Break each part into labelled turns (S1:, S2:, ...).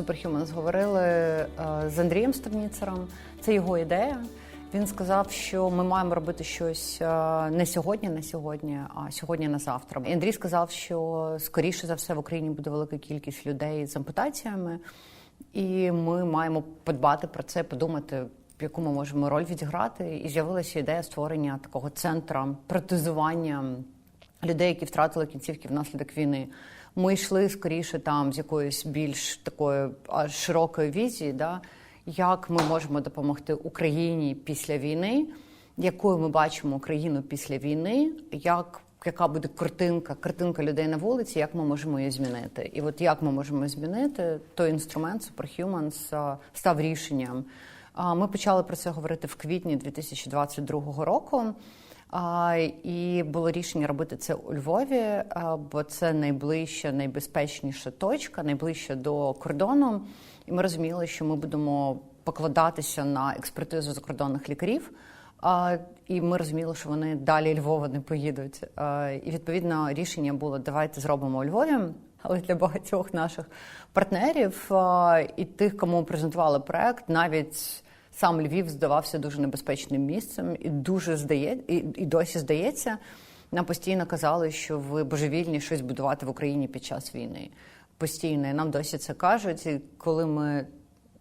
S1: Superhumans говорили е, з Андрієм Ставніцером. Це його ідея. Він сказав, що ми маємо робити щось е, не сьогодні, на сьогодні, а сьогодні на завтра. І Андрій сказав, що скоріше за все в Україні буде велика кількість людей з ампутаціями, і ми маємо подбати про це, подумати, яку ми можемо роль відіграти. І з'явилася ідея створення такого центра протезування людей, які втратили кінцівки внаслідок війни. Ми йшли скоріше там з якоїсь більш такої а, широкої візії, да, як ми можемо допомогти Україні після війни, якою ми бачимо Україну після війни, як яка буде картинка, картинка людей на вулиці, як ми можемо її змінити. І от як ми можемо змінити, той інструмент Superhumans став рішенням. Ми почали про це говорити в квітні 2022 року. І було рішення робити це у Львові, бо це найближча, найбезпечніша точка, найближча до кордону. І ми розуміли, що ми будемо покладатися на експертизу закордонних лікарів. І ми розуміли, що вони далі Львова не поїдуть. І відповідно рішення було: давайте зробимо у Львові. Але для багатьох наших партнерів і тих, кому презентували проект, навіть сам Львів здавався дуже небезпечним місцем, і дуже здає, і, і досі здається. Нам постійно казали, що ви божевільні щось будувати в Україні під час війни. Постійно і нам досі це кажуть. І коли ми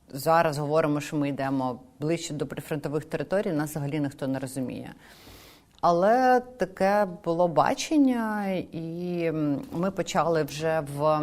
S1: зараз говоримо, що ми йдемо ближче до прифронтових територій, нас взагалі ніхто не розуміє. Але таке було бачення, і ми почали вже в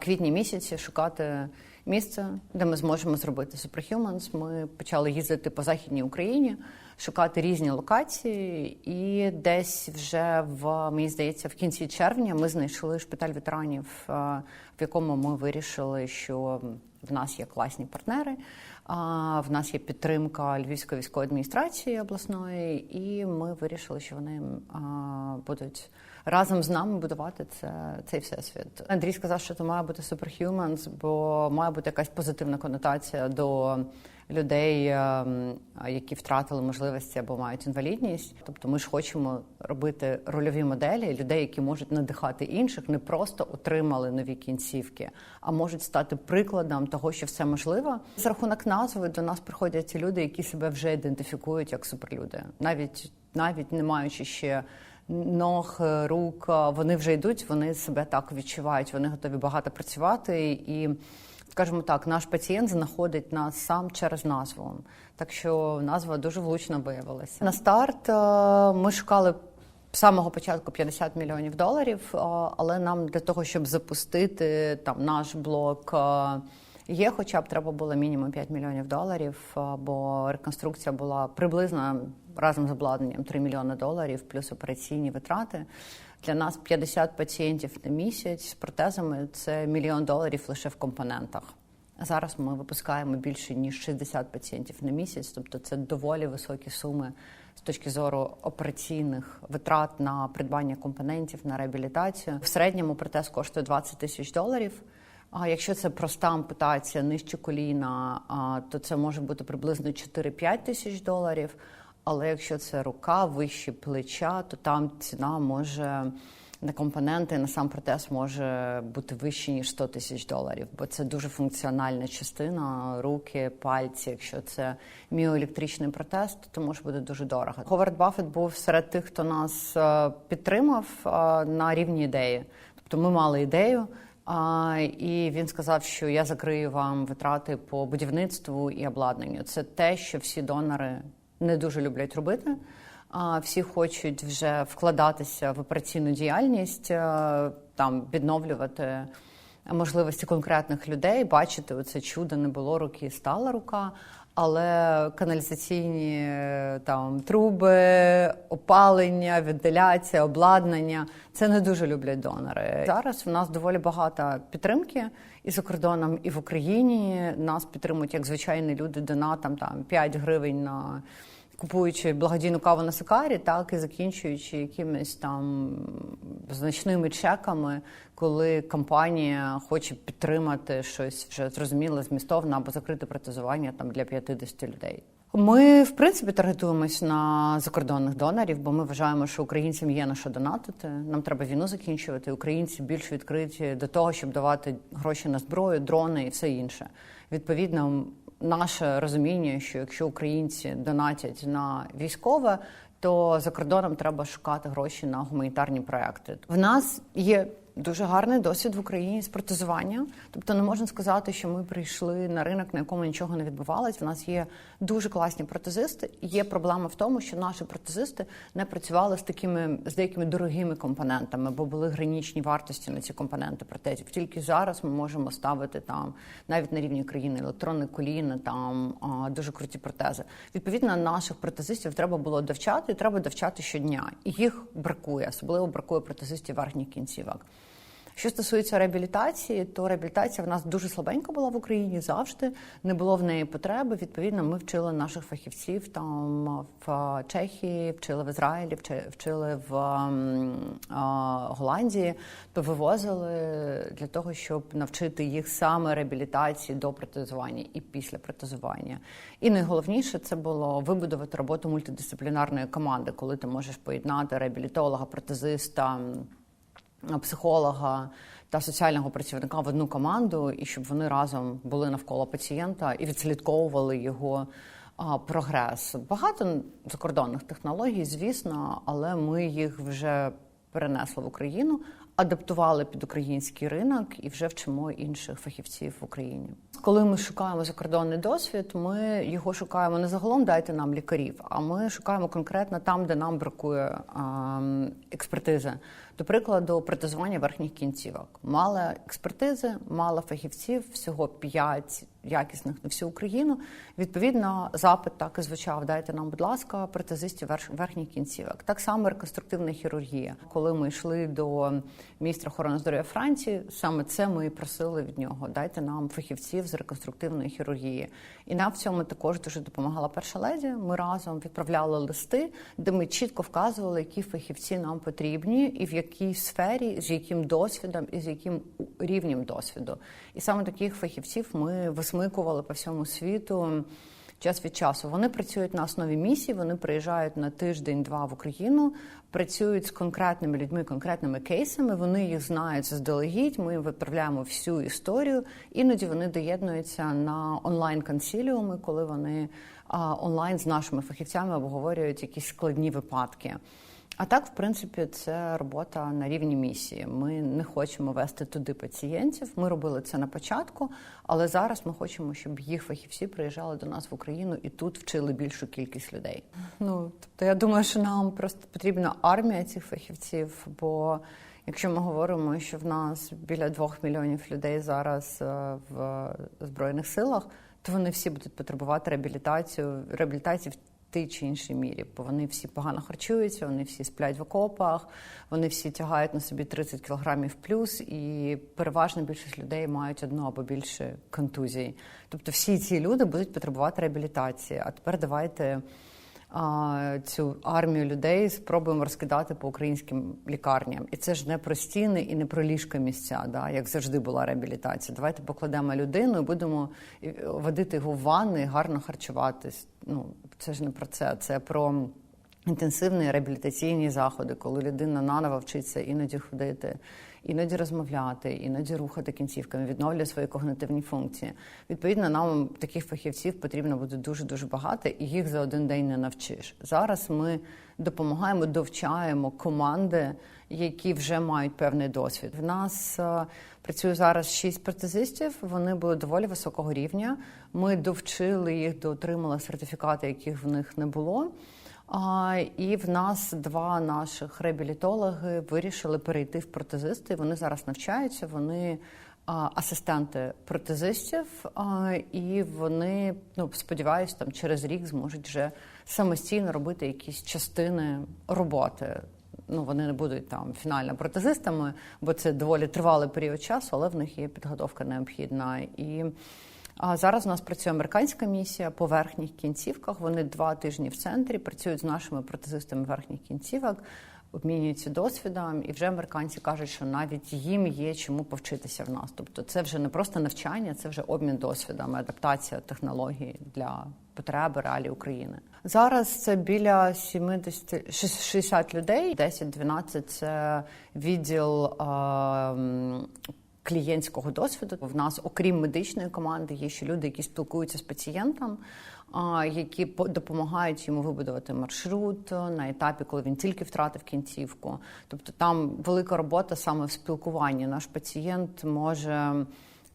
S1: квітні місяці шукати місце, де ми зможемо зробити Superhumans. Ми почали їздити по західній Україні, шукати різні локації, і десь вже в мені здається, в кінці червня ми знайшли шпиталь ветеранів, в якому ми вирішили, що в нас є класні партнери. а В нас є підтримка Львівської військової адміністрації обласної, і ми вирішили, що вони будуть разом з нами будувати це цей всесвіт. Андрій сказав, що це має бути Superhumans, бо має бути якась позитивна конотація до людей, які втратили можливості або мають інвалідність. Тобто, ми ж хочемо робити рольові моделі людей, які можуть надихати інших, не просто отримали нові кінцівки, а можуть стати прикладом того, що все можливо. За рахунок назви до нас приходять ці люди, які себе вже ідентифікують як суперлюди, навіть навіть не маючи ще ног, рук, вони вже йдуть, вони себе так відчувають, вони готові багато працювати. І, скажімо так, наш пацієнт знаходить нас сам через назву. Так що назва дуже влучно виявилася. На старт ми шукали. З самого початку 50 мільйонів доларів, але нам для того, щоб запустити там наш блок є, хоча б треба було мінімум 5 мільйонів доларів, бо реконструкція була приблизно разом з обладнанням 3 мільйони доларів, плюс операційні витрати. Для нас 50 пацієнтів на місяць з протезами це мільйон доларів лише в компонентах. Зараз ми випускаємо більше ніж 60 пацієнтів на місяць, тобто це доволі високі суми з точки зору операційних витрат на придбання компонентів на реабілітацію. В середньому протез коштує 20 тисяч доларів. А якщо це проста ампутація нижче коліна, то це може бути приблизно 4-5 тисяч доларів. Але якщо це рука вище плеча, то там ціна може на компоненти на сам протез може бути вище ніж 100 тисяч доларів, бо це дуже функціональна частина руки, пальці. Якщо це міоелектричний протез, то це може бути дуже дорого. Говард Баффет був серед тих, хто нас підтримав на рівні ідеї. Тобто ми мали ідею. І він сказав, що я закрию вам витрати по будівництву і обладнанню. Це те, що всі донори не дуже люблять робити. А всі хочуть вже вкладатися в операційну діяльність, там відновлювати можливості конкретних людей, бачити оце чудо не було руки, стала рука. Але каналізаційні там труби, опалення, вентиляція, обладнання це не дуже люблять донори. Зараз в нас доволі багато підтримки і за кордоном, і в Україні нас підтримують як звичайні люди донатом там 5 гривень на купуючи благодійну каву на Сакарі, так і закінчуючи якимись там значними чеками, коли компанія хоче підтримати щось вже зрозуміле, змістовне або закрити протезування там для 50 людей. Ми в принципі таргетуємось на закордонних донорів, бо ми вважаємо, що українцям є на що донатити. Нам треба війну закінчувати. Українці більш відкриті до того, щоб давати гроші на зброю, дрони і все інше. Відповідно, наше розуміння, що якщо українці донатять на військове, то за кордоном треба шукати гроші на гуманітарні проекти. В нас є дуже гарний досвід в Україні з протезування. Тобто не можна сказати, що ми прийшли на ринок, на якому нічого не відбувалось. В нас є дуже класні протезисти. Є проблема в тому, що наші протезисти не працювали з такими з деякими дорогими компонентами, бо були гранічні вартості на ці компоненти протезів. Тільки зараз ми можемо ставити там навіть на рівні країни електронне коліна, там дуже круті протези. Відповідно, наших протезистів треба було довчати, і треба довчати щодня. І їх бракує, особливо бракує протезистів верхніх кінцівок. Що стосується реабілітації, то реабілітація в нас дуже слабенька була в Україні завжди. Не було в неї потреби. Відповідно, ми вчили наших фахівців там в Чехії, вчили в Ізраїлі, вчили в Голландії, то вивозили для того, щоб навчити їх саме реабілітації до протезування і після протезування. І найголовніше це було вибудувати роботу мультидисциплінарної команди, коли ти можеш поєднати реабілітолога, протезиста психолога та соціального працівника в одну команду, і щоб вони разом були навколо пацієнта і відслідковували його прогрес. Багато закордонних технологій, звісно, але ми їх вже перенесли в Україну, адаптували під український ринок і вже вчимо інших фахівців в Україні. Коли ми шукаємо закордонний досвід, ми його шукаємо не загалом дайте нам лікарів, а ми шукаємо конкретно там, де нам бракує експертизи. До прикладу, протезування верхніх кінцівок. Мало експертизи, мало фахівців, всього п'ять якісних на всю Україну. Відповідно, запит так і звучав: дайте нам, будь ласка, протезистів верхніх кінцівок. Так само реконструктивна хірургія. Коли ми йшли до міністра охорони здоров'я Франції, саме це ми і просили від нього. Дайте нам фахівців з реконструктивної хірургії. І нам в цьому також дуже допомагала перша леді. Ми разом відправляли листи, де ми чітко вказували, які фахівці нам потрібні, і в якій сфері, з яким досвідом і з яким рівнем досвіду. І саме таких фахівців ми висмикували по всьому світу. Час від часу вони працюють на основі місії. Вони приїжджають на тиждень-два в Україну, працюють з конкретними людьми, конкретними кейсами. Вони їх знають заздалегідь. Ми виправляємо всю історію. Іноді вони доєднуються на онлайн консіліуми, коли вони онлайн з нашими фахівцями обговорюють якісь складні випадки. А так, в принципі, це робота на рівні місії. Ми не хочемо вести туди пацієнтів. Ми робили це на початку, але зараз ми хочемо, щоб їх фахівці приїжджали до нас в Україну і тут вчили більшу кількість людей. Ну тобто, я думаю, що нам просто потрібна армія цих фахівців. Бо якщо ми говоримо, що в нас біля двох мільйонів людей зараз е, в збройних силах, то вони всі будуть потребувати реабілітацію реабілітації тій чи іншій мірі, бо вони всі погано харчуються, вони всі сплять в окопах, вони всі тягають на собі 30 кілограмів плюс, і переважна більшість людей мають одну або більше контузій. Тобто всі ці люди будуть потребувати реабілітації. А тепер давайте цю армію людей спробуємо розкидати по українським лікарням. І це ж не про стіни і не про ліжка місця, да, як завжди була реабілітація. Давайте покладемо людину і будемо водити його в ванни гарно харчуватись. Ну це ж не про це, це про. Інтенсивні реабілітаційні заходи, коли людина наново вчиться іноді ходити, іноді розмовляти, іноді рухати кінцівками, відновлює свої когнитивні функції. Відповідно, нам таких фахівців потрібно буде дуже дуже багато, і їх за один день не навчиш. Зараз ми допомагаємо, довчаємо команди, які вже мають певний досвід. В нас е, працює зараз шість протезистів. Вони були доволі високого рівня. Ми довчили їх, доотримали сертифікати, яких в них не було. І в нас два наших реабілітологи вирішили перейти в протезисти. Вони зараз навчаються. Вони асистенти протезистів, і вони ну сподіваюся, там через рік зможуть вже самостійно робити якісь частини роботи. Ну, вони не будуть там фінально протезистами, бо це доволі тривалий період часу, але в них є підготовка необхідна і. А зараз у нас працює американська місія по верхніх кінцівках. Вони два тижні в центрі працюють з нашими протезистами верхніх кінцівок. обмінюються досвідом, і вже американці кажуть, що навіть їм є чому повчитися в нас. Тобто, це вже не просто навчання, це вже обмін досвідом, адаптація технологій для потреби реалій України. Зараз це біля 70, 60 людей, 10-12 – це відділ. Е, Клієнтського досвіду в нас, окрім медичної команди, є ще люди, які спілкуються з пацієнтом, які допомагають йому вибудувати маршрут на етапі, коли він тільки втратив кінцівку. Тобто там велика робота саме в спілкуванні. Наш пацієнт може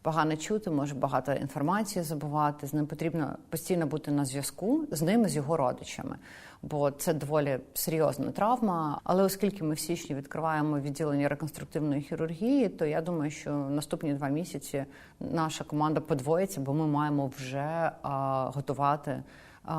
S1: погано чути, може багато інформації забувати. З ним потрібно постійно бути на зв'язку з ним, з його родичами, бо це доволі серйозна травма. Але оскільки ми в січні відкриваємо відділення реконструктивної хірургії, то я думаю, що наступні два місяці наша команда подвоїться, бо ми маємо вже а, готувати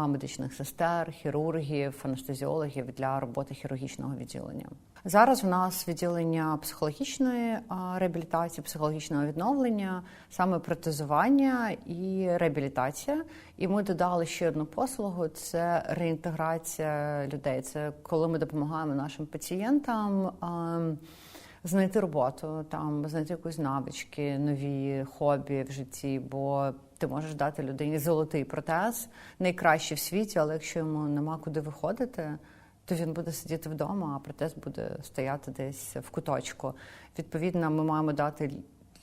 S1: медичних сестер, хірургів, анестезіологів для роботи хірургічного відділення. Зараз у нас відділення психологічної реабілітації, психологічного відновлення, саме протезування і реабілітація. І ми додали ще одну послугу: це реінтеграція людей. Це коли ми допомагаємо нашим пацієнтам. Знайти роботу, там знайти якусь навички, нові хобі в житті, бо ти можеш дати людині золотий протез, найкращий в світі, але якщо йому нема куди виходити, то він буде сидіти вдома, а протез буде стояти десь в куточку. Відповідно, ми маємо дати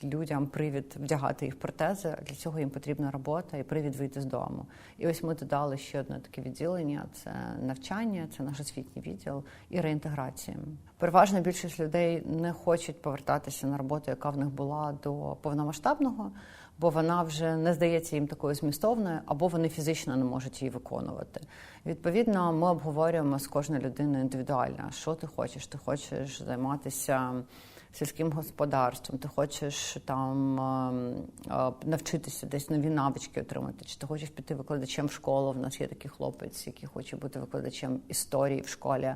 S1: людям привід вдягати їх протези. Для цього їм потрібна робота і привід вийти з дому. І ось ми додали ще одне таке відділення: це навчання, це наш освітній відділ і реінтеграція. Переважна більшість людей не хочуть повертатися на роботу, яка в них була до повномасштабного бо вона вже не здається їм такою змістовною, або вони фізично не можуть її виконувати. Відповідно, ми обговорюємо з кожною людиною індивідуально, що ти хочеш. Ти хочеш займатися сільським господарством, ти хочеш там навчитися десь нові навички отримати, чи ти хочеш піти викладачем в школу. В нас є такий хлопець, який хоче бути викладачем історії в школі.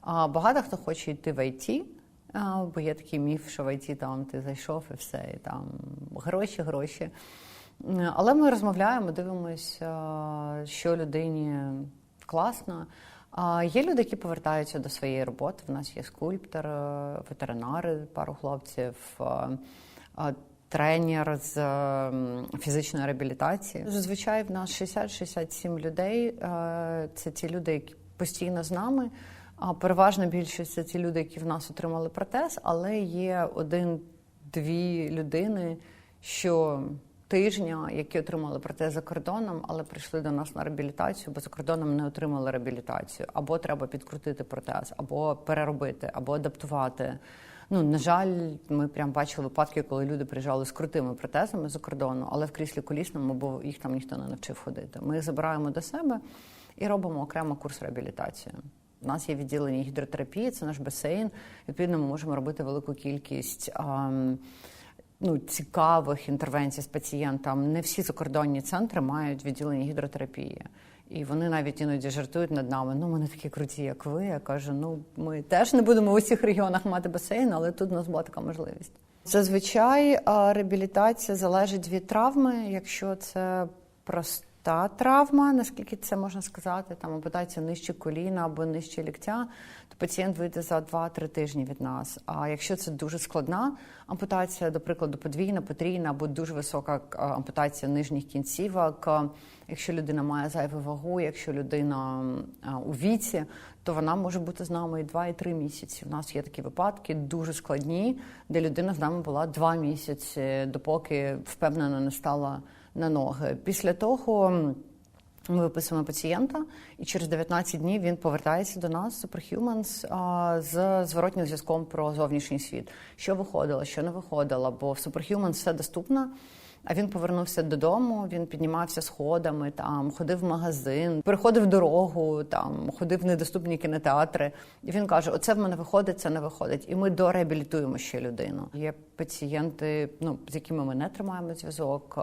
S1: А багато хто хоче йти в ІТ, Бо є такий міф, що в ІТ там ти зайшов і все, і там гроші, гроші. Але ми розмовляємо, дивимося, що людині класно. Є люди, які повертаються до своєї роботи. В нас є скульптор, ветеринари, пару хлопців, тренер з фізичної реабілітації. Зазвичай в нас 60-67 людей. Це ті люди, які постійно з нами. Переважна більшість це ті люди, які в нас отримали протез, але є один-дві людини, що тижня, які отримали протез за кордоном, але прийшли до нас на реабілітацію, бо за кордоном не отримали реабілітацію. Або треба підкрутити протез, або переробити, або адаптувати. Ну, на жаль, ми прям бачили випадки, коли люди приїжджали з крутими протезами за кордону, але в кріслі колісному, бо їх там ніхто не навчив ходити. Ми їх забираємо до себе і робимо окремо курс реабілітації. У нас є відділення гідротерапії, це наш басейн. Відповідно, ми можемо робити велику кількість. А, Ну, цікавих інтервенцій з пацієнтом. Не всі закордонні центри мають відділення гідротерапії. І вони навіть іноді жартують над нами. Ну, ми не такі круті, як ви. Я кажу, ну ми теж не будемо в усіх регіонах мати басейн, але тут у нас була така можливість. Зазвичай реабілітація залежить від травми, якщо це просто та травма, наскільки це можна сказати, там ампутація нижче коліна або нижче ліктя, то пацієнт вийде за 2-3 тижні від нас. А якщо це дуже складна ампутація, до прикладу, подвійна, потрійна або дуже висока ампутація нижніх кінцівок, якщо людина має зайву вагу, якщо людина у віці, то вона може бути з нами і 2-3 місяці. У нас є такі випадки дуже складні, де людина з нами була 2 місяці, допоки впевнено не стала на ноги. Після того ми виписуємо пацієнта, і через 19 днів він повертається до нас Superhumans з зворотнім зв'язком про зовнішній світ, що виходило, що не виходило, бо в Superhumans все доступно. А він повернувся додому. Він піднімався сходами, там ходив в магазин, переходив дорогу, там ходив в недоступні кінотеатри. І він каже: Оце в мене виходить, це не виходить. І ми дореабілітуємо ще людину. Є пацієнти, ну з якими ми не тримаємо зв'язок.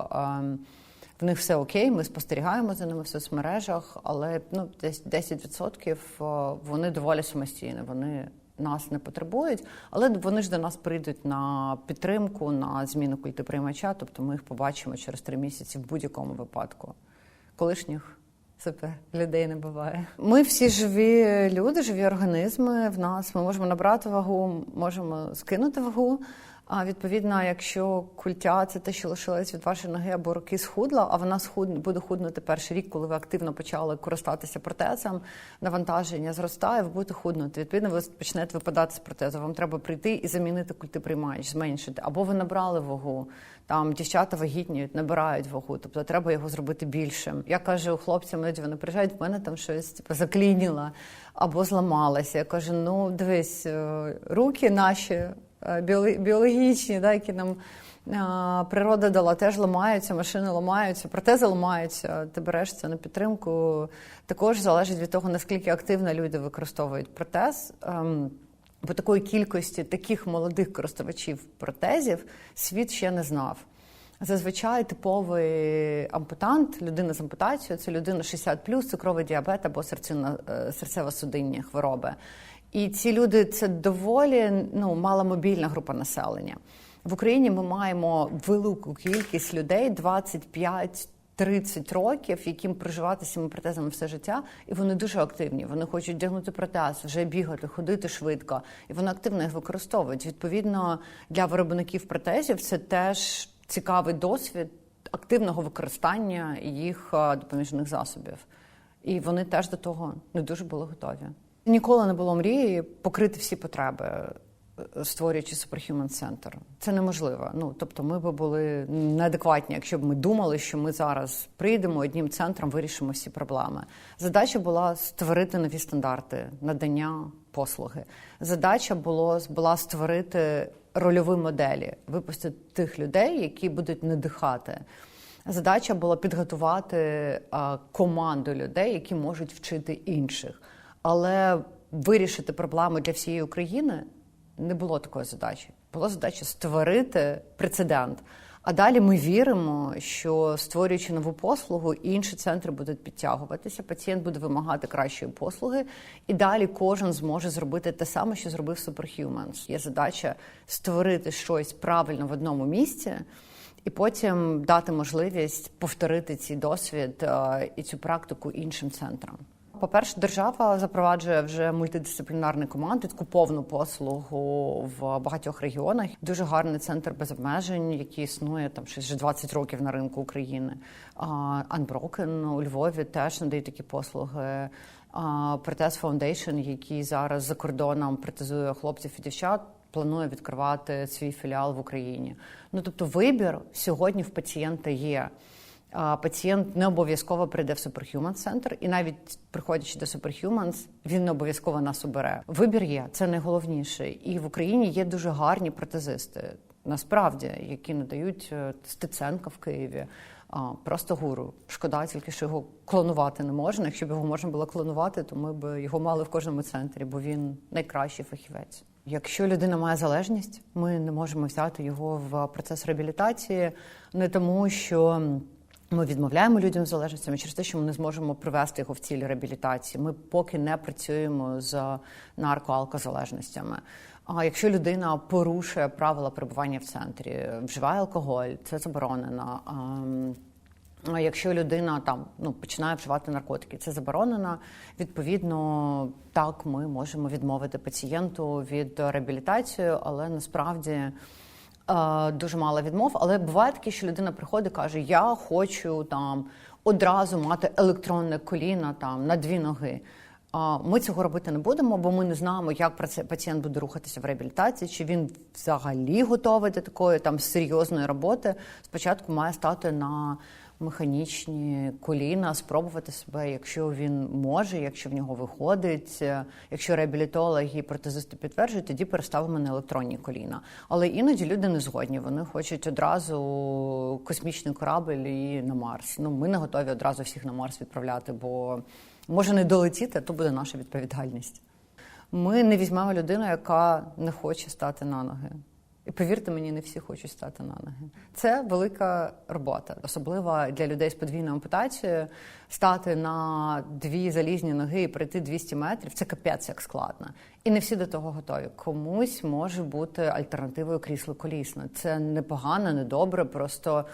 S1: В них все окей, ми спостерігаємо за ними в соцмережах, але ну десь 10% вони доволі самостійні. Вони нас не потребують, але вони ж до нас прийдуть на підтримку, на зміну культоприймача, тобто ми їх побачимо через три місяці в будь-якому випадку. Колишніх Супер, людей не буває. Ми всі живі люди, живі організми. В нас ми можемо набрати вагу, можемо скинути вагу. А відповідно, якщо культя це те, що лишилось від вашої ноги або руки схудла, а вона схуд буде худнути перший рік, коли ви активно почали користатися протезом, навантаження зростає, ви будете худнути. Відповідно, ви почнете випадати з протезу. Вам треба прийти і замінити культи приймач, зменшити. Або ви набрали вагу. Там дівчата вагітніють, набирають вагу, тобто треба його зробити більшим. Я кажу хлопцям, іноді вони приїжджають, в мене там щось типу, заклініло або зламалося. Я кажу: ну дивись, е, руки наші біологічні, да, які нам природа дала, теж ламаються, машини ламаються, протези ламаються. Ти береш це на підтримку. Також залежить від того, наскільки активно люди використовують протез. Ем, Бо такої кількості таких молодих користувачів протезів світ ще не знав. Зазвичай типовий ампутант, людина з ампутацією, це людина 60 цукровий діабет або е, серцево-судинні хвороби. І ці люди це доволі ну, маломобільна група населення. В Україні ми маємо велику кількість людей 25 30 років, яким проживати цими протезами все життя, і вони дуже активні. Вони хочуть вдягнути протез, вже бігати, ходити швидко, і вони активно їх використовують. Відповідно, для виробників протезів це теж цікавий досвід активного використання їх е, допоміжних засобів. І вони теж до того не дуже були готові. Ніколи не було мрії покрити всі потреби, е, створюючи Superhuman Center. Це неможливо. Ну тобто, ми би були неадекватні, якщо б ми думали, що ми зараз прийдемо одним центром, вирішимо всі проблеми. Задача була створити нові стандарти надання послуги. Задача було була створити рольові моделі, випустити тих людей, які будуть надихати. Задача була підготувати а, команду людей, які можуть вчити інших. Але вирішити проблеми для всієї України не було такої задачі. Була задача створити прецедент. А далі ми віримо, що створюючи нову послугу, інші центри будуть підтягуватися. Пацієнт буде вимагати кращої послуги, і далі кожен зможе зробити те саме, що зробив Superhumans. Є задача створити щось правильно в одному місці. І потім дати можливість повторити цей досвід е, і цю практику іншим центрам. По-перше, держава запроваджує вже мультидисциплінарні команди, таку повну послугу в багатьох регіонах. Дуже гарний центр без обмежень, який існує там вже 20 років на ринку України. Unbroken у Львові теж надає такі послуги. Протез Foundation, який зараз за кордоном протезує хлопців і дівчат. Планує відкривати свій філіал в Україні. Ну тобто, вибір сьогодні в пацієнта є. Пацієнт не обов'язково прийде в Superhuman Center, і навіть приходячи до Superhumans, він не обов'язково нас обере. Вибір є, це найголовніше. І в Україні є дуже гарні протезисти, насправді, які надають е, Стеценка в Києві. Просто гуру. Шкода, тільки що його клонувати не можна. Якщо б його можна було клонувати, то ми б його мали в кожному центрі, бо він найкращий фахівець. Якщо людина має залежність, ми не можемо взяти його в процес реабілітації, не тому, що ми відмовляємо людям залежностями через те, що ми не зможемо привести його в цілі реабілітації. Ми поки не працюємо з наркоалкозалежностями. А якщо людина порушує правила перебування в центрі, вживає алкоголь, це заборонено. А якщо людина там ну починає вживати наркотики, це заборонено. Відповідно, так ми можемо відмовити пацієнту від реабілітації, але насправді дуже мало відмов. Але буває таке, що людина приходить, і каже: Я хочу там одразу мати електронне коліно там на дві ноги. Ми цього робити не будемо, бо ми не знаємо, як пацієнт буде рухатися в реабілітації, чи він взагалі готовий до такої там серйозної роботи. Спочатку має стати на механічні коліна, спробувати себе, якщо він може, якщо в нього виходить. Якщо реабілітологи і протезисти підтверджують, тоді переставимо на електронні коліна. Але іноді люди не згодні. Вони хочуть одразу космічний корабль і на Марс. Ну ми не готові одразу всіх на Марс відправляти, бо може не долетіти, то буде наша відповідальність. Ми не візьмемо людину, яка не хоче стати на ноги. І повірте мені, не всі хочуть стати на ноги. Це велика робота, особливо для людей з подвійною ампутацією. Стати на дві залізні ноги і пройти 200 метрів це капець як складно. І не всі до того готові. Комусь може бути альтернативою крісло колісне. Це непогано, не добре, просто.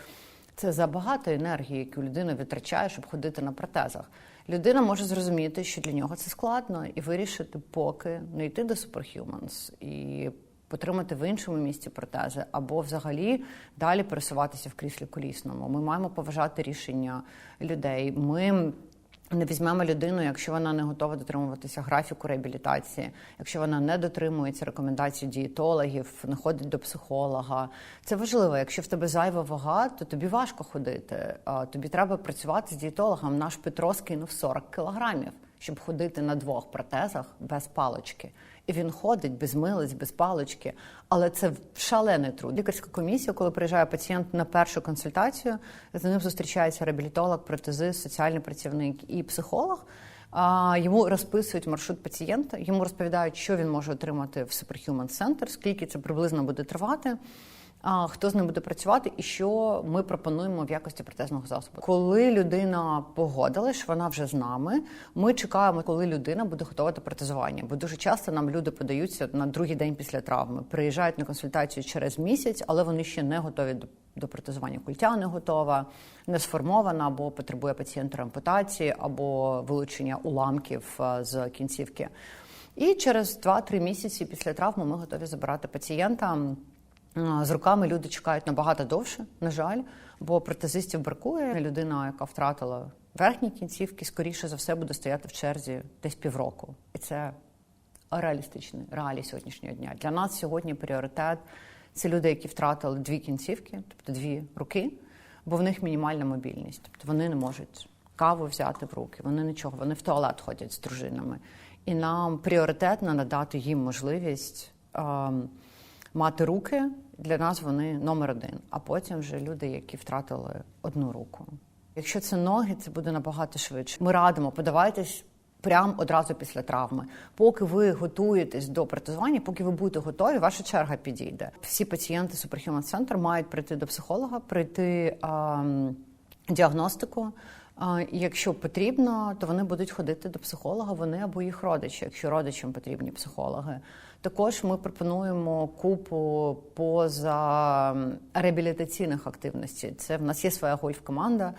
S1: Це забагато енергії, яку людина витрачає, щоб ходити на протезах. Людина може зрозуміти, що для нього це складно, і вирішити, поки не йти до Superhumans і потримати в іншому місці протези, або взагалі далі пересуватися в кріслі колісному. Ми маємо поважати рішення людей. Ми не візьмемо людину, якщо вона не готова дотримуватися графіку реабілітації, якщо вона не дотримується рекомендацій дієтологів, не ходить до психолога. Це важливо. Якщо в тебе зайва вага, то тобі важко ходити. Тобі треба працювати з дієтологом. Наш Петро скинув 40 кілограмів, щоб ходити на двох протезах без палочки. І він ходить без милиць, без палочки. Але це шалений труд. Лікарська комісія, коли приїжджає пацієнт на першу консультацію, з ним зустрічається реабілітолог, протезист, соціальний працівник і психолог. А, Йому розписують маршрут пацієнта, йому розповідають, що він може отримати в Superhuman Center, скільки це приблизно буде тривати. Хто з ним буде працювати, і що ми пропонуємо в якості протезного засобу? Коли людина погодилась, вона вже з нами. Ми чекаємо, коли людина буде готова до протезування. Бо дуже часто нам люди подаються на другий день після травми, приїжджають на консультацію через місяць, але вони ще не готові до. До протезування культя не готова, не сформована, або потребує пацієнта ампутації, або вилучення уламків з кінцівки. І через 2-3 місяці після травми ми готові забирати пацієнта. З руками люди чекають набагато довше, на жаль, бо протезистів бракує. Людина, яка втратила верхні кінцівки, скоріше за все буде стояти в черзі десь півроку. І це реалістичний реалій сьогоднішнього дня. Для нас сьогодні пріоритет це люди, які втратили дві кінцівки, тобто дві руки, бо в них мінімальна мобільність. Тобто вони не можуть каву взяти в руки, вони нічого, вони в туалет ходять з дружинами. І нам пріоритетно надати їм можливість. Ем, мати руки для нас вони номер один. А потім вже люди, які втратили одну руку. Якщо це ноги, це буде набагато швидше. Ми радимо подавайтесь прямо одразу після травми. Поки ви готуєтесь до протезування, поки ви будете готові, ваша черга підійде. Всі пацієнти Superhuman Center мають прийти до психолога, прийти а, діагностику. Якщо потрібно, то вони будуть ходити до психолога, вони або їх родичі, якщо родичам потрібні психологи. Також ми пропонуємо купу поза реабілітаційних активностей. Це в нас є своя гольф-команда,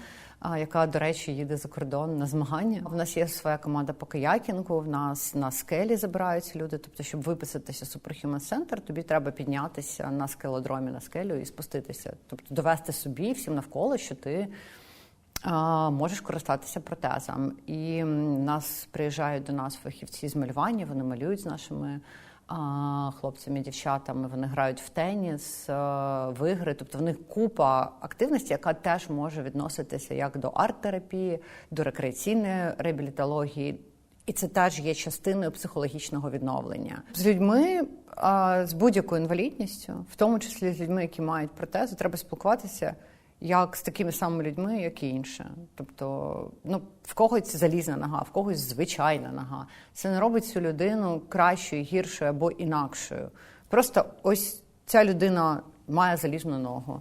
S1: яка, до речі, їде за кордон на змагання. В нас є своя команда по каякінгу. В нас на скелі забираються люди. Тобто, щоб виписатися Superhuman Center, тобі треба піднятися на скелодромі на скелю і спуститися, тобто довести собі всім навколо, що ти. Можеш користатися протезом, і нас приїжджають до нас фахівці з малювання. Вони малюють з нашими хлопцями, дівчатами. Вони грають в теніс, в ігри. Тобто в них купа активності, яка теж може відноситися як до арт-терапії, до рекреаційної реабілітології. І це теж є частиною психологічного відновлення з людьми з будь-якою інвалідністю, в тому числі з людьми, які мають протези, треба спілкуватися як з такими самими людьми, як і інше. Тобто, ну в когось залізна нога, в когось звичайна нога. Це не робить цю людину кращою, гіршою або інакшою. Просто ось ця людина має залізну ногу.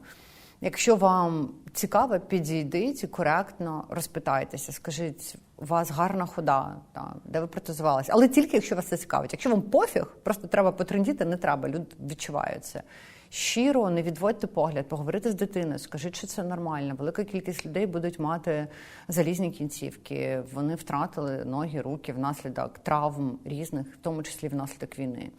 S1: Якщо вам цікаво, підійдіть і коректно розпитайтеся, скажіть, у вас гарна хода, та, де ви протезувалися. Але тільки якщо вас це цікавить. Якщо вам пофіг, просто треба потрендіти, не треба, люди відчувають це щиро не відводьте погляд, поговорити з дитиною, скажіть, що це нормально. Велика кількість людей будуть мати залізні кінцівки. Вони втратили ноги, руки внаслідок травм різних, в тому числі внаслідок війни.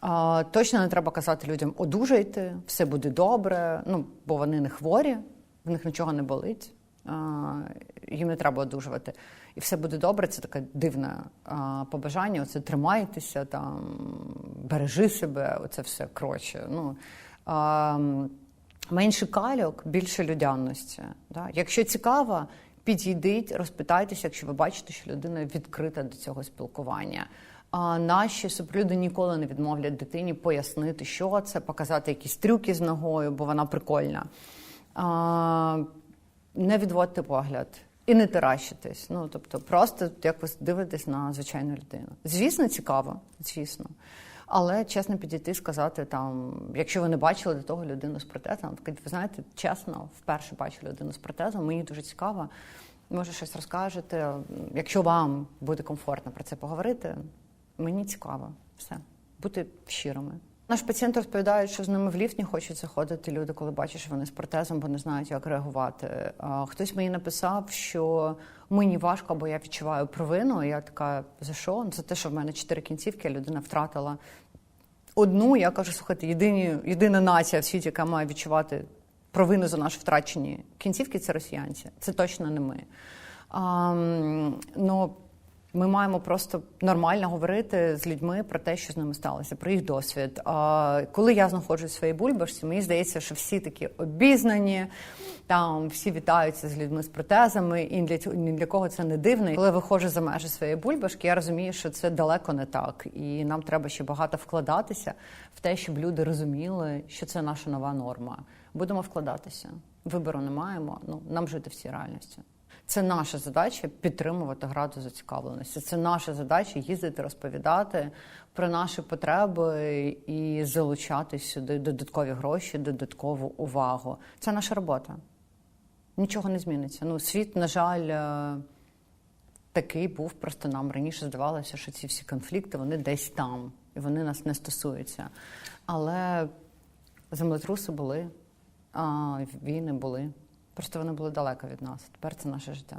S1: А, Точно не треба казати людям одужайте, все буде добре. Ну бо вони не хворі, в них нічого не болить. А, їм не треба одужувати. І все буде добре. Це таке дивне а, побажання. Оце тримайтеся, там бережи себе, оце все коротше. Ну, а, менше кальок, більше людяності. Да? Якщо цікаво, підійдіть, розпитайтеся, якщо ви бачите, що людина відкрита до цього спілкування. А наші суперлюди ніколи не відмовлять дитині пояснити, що це, показати якісь трюки з ногою, бо вона прикольна. А, Не відводьте погляд. І не таращитись. Ну тобто, просто якось дивитись на звичайну людину. Звісно, цікаво, звісно. Але чесно підійти сказати там, якщо ви не бачили до того людину з протезом, ви знаєте, чесно, вперше бачу людину з протезом, мені дуже цікаво. Може, щось розкажете. Якщо вам буде комфортно про це поговорити, мені цікаво все. Бути щирими. Наш пацієнт розповідає, що з ними в ліфт не хочуть заходити люди, коли бачать, що вони з протезом, бо не знають, як реагувати. Хтось мені написав, що мені важко, бо я відчуваю провину. Я така, за що? За те, що в мене чотири кінцівки, людина втратила одну. Я кажу, слухайте, єдині, єдина нація в світі, яка має відчувати провину за наші втрачені кінцівки, це росіянці. Це точно не ми. Ну, ми маємо просто нормально говорити з людьми про те, що з ними сталося, про їх досвід. А коли я знаходжусь в своїй бульбашці, мені здається, що всі такі обізнані, там всі вітаються з людьми з протезами, і для цього ні для кого це не дивно. І Коли виходжу за межі своєї бульбашки, я розумію, що це далеко не так, і нам треба ще багато вкладатися в те, щоб люди розуміли, що це наша нова норма. Будемо вкладатися. Вибору не маємо. Ну нам жити в цій реальності. Це наша задача підтримувати градус зацікавленості. Це наша задача їздити, розповідати про наші потреби і залучати сюди додаткові гроші, додаткову увагу. Це наша робота. Нічого не зміниться. Ну, світ, на жаль, е, такий був. Просто нам раніше здавалося, що ці всі конфлікти вони десь там, і вони нас не стосуються. Але землетруси були, а війни були. Просто вони були далеко від нас. Тепер це наше життя.